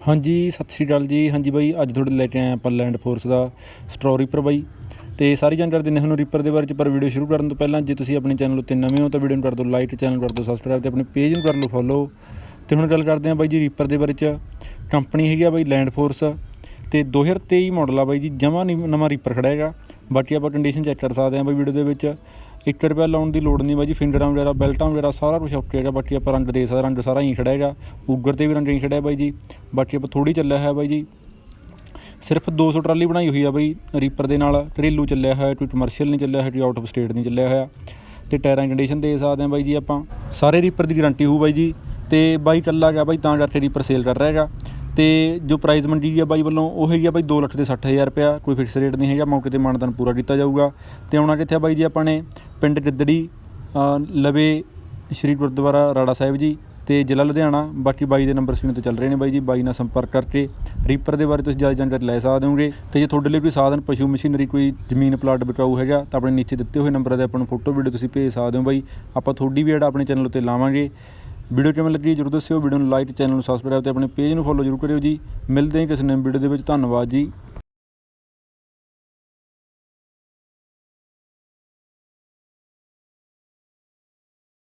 ਹਾਂਜੀ, ਸਤਿ ਸ਼੍ਰੀ ਅਕਾਲ ਜੀ। ਹਾਂਜੀ ਬਾਈ, ਅੱਜ ਤੁਹਾਡੇ ਲੈ ਕੇ ਆਏ ਆਪਾਂ ਲੈਂਡ ਫੋਰਸ ਦਾ ਸਟ੍ਰੋ ਰੀਪਰ ਬਾਈ। ਤੇ ਸਾਰੀ ਜਾਣਕਾਰੀ ਦਿੰਦੇ ਤੁਹਾਨੂੰ ਰੀਪਰ ਦੇ ਬਾਰੇ ਚ, ਪਰ ਵੀਡੀਓ ਸ਼ੁਰੂ ਕਰਨ ਤੋਂ ਪਹਿਲਾਂ ਜੇ ਤੁਸੀਂ ਆਪਣੇ ਚੈਨਲ ਉੱਤੇ ਨਵੇਂ ਹੋ ਤਾਂ ਵੀਡੀਓ ਨੂੰ ਕਰ ਦਿਓ ਲਾਈਕ ਚੈਨਲ ਕਰ ਦਿਓ ਸਬਸਕ੍ਰਾਈਬ ਤੇ ਆਪਣੇ ਪੇਜ ਨੂੰ ਕਰ ਲਓ ਫੋਲੋ ਤੇ ਹੁਣ ਗੱਲ ਕਰਦੇ ਹਾਂ ਬਾਈ ਜੀ ਰੀਪਰ ਦੇ ਬਾਰੇ ਚ। ਕੰਪਨੀ ਹੈਗੀ ਆ ਬਾਈ ਲੈਂਡ ਫੋਰਸ ਤੇ 2023 ਮਾਡਲ ਆ ਬਾਈ ਜੀ, ਜਮਾ ਨਵਾਂ ਰੀਪਰ ਖੜਾ ਹੈਗਾ। ਬਾਕੀ ਆਪਾਂ ਕੰਡੀਸ਼ਨ ਚੈੱਕ ਕਰ ਸਕਦੇ ਹਾਂ ਬਾਈ ਵੀਡੀਓ ਦੇ ਵਿੱਚ। 1 ਰੁਪਿਆ ਲਾਉਣ ਦੀ ਲੋੜ ਨਹੀਂ ਬਾਈ ਜੀ, ਫਿੰਗਰਾਂ ਵਗੈਰਾ, ਬੈਲਟਾਂ ਵਗੈਰਾ, ਸਾਰਾ ਕੁਝ ਓਕੇ ਹੈਗਾ, ਬਾਕੀ ਆਪਾਂ ਰੰਗ ਦੇ ਸਕਦੇ, ਰੰਗ ਸਾਰਾ ਹੀ ਖੜਾ ਹੈਗਾ। ਉਗਰ ਤੇ ਵੀ ਰੰਗ ਹੀ ਖੜਾ ਹੈ ਬਾਈ ਜੀ। ਬਾਕੀ ਆਪਾਂ ਥੋੜੀ ਚੱਲਿਆ ਹੈ ਬਾਈ ਜੀ। ਸਿਰਫ 200 ਟਰਾਲੀ ਬਣਾਈ ਹੋਈ ਆ ਬਾਈ ਰੀਪਰ ਦੇ ਨਾਲ। ਘਰੇਲੂ ਚੱਲਿਆ ਹੋਇਆ, ਕੋਈ ਕਮਰਸ਼ੀਅਲ ਨਹੀਂ ਚੱਲਿਆ ਹੋਇਆ, ਕੋਈ ਆਊਟ ਆਫ ਸਟੇਟ ਨਹੀਂ ਚੱਲਿਆ ਹੋਇਆ। ਤੇ ਟਾਇਰਾਂ ਦੀ ਕੰਡੀਸ਼ਨ ਦੇ ਸਕਦੇ ਆ ਬਾਈ ਜੀ ਆਪਾਂ, ਸਾਰੇ ਰੀਪਰ ਦੀ ਗਾਰੰਟੀ ਹੋਊ ਬਾਈ ਜੀ। ਤੇ ਬਾਈ ਕੱਲਾ ਗਿਆ ਬਾਈ, ਤਾਂ ਕਰਕੇ ਰੀਪਰ ਸੇਲ ਕਰ ਰਿਹਾ ਹੈਗਾ। ਤੇ ਜੋ ਪ੍ਰਾਈਜ਼ ਮੰਡੀ ਆ ਬਾਈ ਵੱਲੋਂ, ਉਹ ਹੈਗੀ ਆ ਬਾਈ 2 ਲੱਖ ਤੇ 60000 ਰੁਪਇਆ। ਕੋਈ ਫਿਕਸ ਰੇਟ ਨਹੀਂ ਹੈਗਾ, ਮੌਕੇ ਤੇ ਮਾਨਦਾਨ ਪੂਰਾ ਕੀਤਾ ਜਾਊਗਾ। ਤੇ ਆਉਣਾ ਕਿੱਥੇ ਆ ਬਾਈ ਜੀ ਆਪਾਂ ਨੇ? ਪਿੰਡ ਗਿੱਦੜੀ ਲਵੇ, ਸ਼੍ਰੀ ਗੁਰਦੁਆਰਾ ਰਾੜਾ ਸਾਹਿਬ ਜੀ ਤੇ ਜ਼ਿਲ੍ਹਾ ਲੁਧਿਆਣਾ। ਬਾਕੀ ਬਾਈ ਦੇ ਨੰਬਰ ਸਕਰੀਨ ਤੇ ਚੱਲ ਰਹੇ ਨੇ ਬਾਈ ਜੀ, ਬਾਈ ਨਾਲ ਸੰਪਰਕ ਕਰਕੇ ਰੀਪਰ ਦੇ ਬਾਰੇ ਤੁਸੀਂ ਜ਼ਿਆਦਾ ਜਾਣਕਾਰੀ ਲੈ ਸਕਦੇ ਹੋਗੇ ਤੇ ਜੇ ਤੁਹਾਡੇ ਲਈ ਕੋਈ ਸਾਧਨ, ਪਸ਼ੂ, ਮਸ਼ੀਨਰੀ, ਕੋਈ ਜ਼ਮੀਨ ਪਲਾਟ ਵਿਕਾਊ ਹੈਗਾ, ਤਾਂ ਆਪਣੇ ਨੀਚੇ ਦਿੱਤੇ ਹੋਏ ਨੰਬਰ ਤੇ ਆਪਾਂ ਨੂੰ ਫੋਟੋ ਵੀਡੀਓ ਤੁਸੀਂ ਭੇਜ ਸਕਦੇ ਹੋ ਬਾਈ। ਆਪਾਂ ਤੁਹਾਡੀ ਵੀ ਜਿਹੜਾ ਆਪਣੇ ਚੈਨਲ ਉੱਤੇ ਲਾਵਾਂਗੇ। ਵੀਡੀਓ ਕਿਵੇਂ ਲੱਗੀ ਜਰੂਰ ਦੱਸਿਓ। ਵੀਡੀਓ ਨੂੰ ਲਾਈਕ, ਚੈਨਲ ਨੂੰ ਸਬਸਕ੍ਰਾਈਬ ਤੇ ਆਪਣੇ ਪੇਜ ਨੂੰ ਫੋਲੋ ਜਰੂਰ ਕਰਿਓ ਜੀ। ਮਿਲਦੇ ਹਾਂ ਕਿਸੇ ਨਵੇਂ ਵੀਡੀਓ ਦੇ ਵਿੱਚ। ਧੰਨਵਾਦ ਜੀ।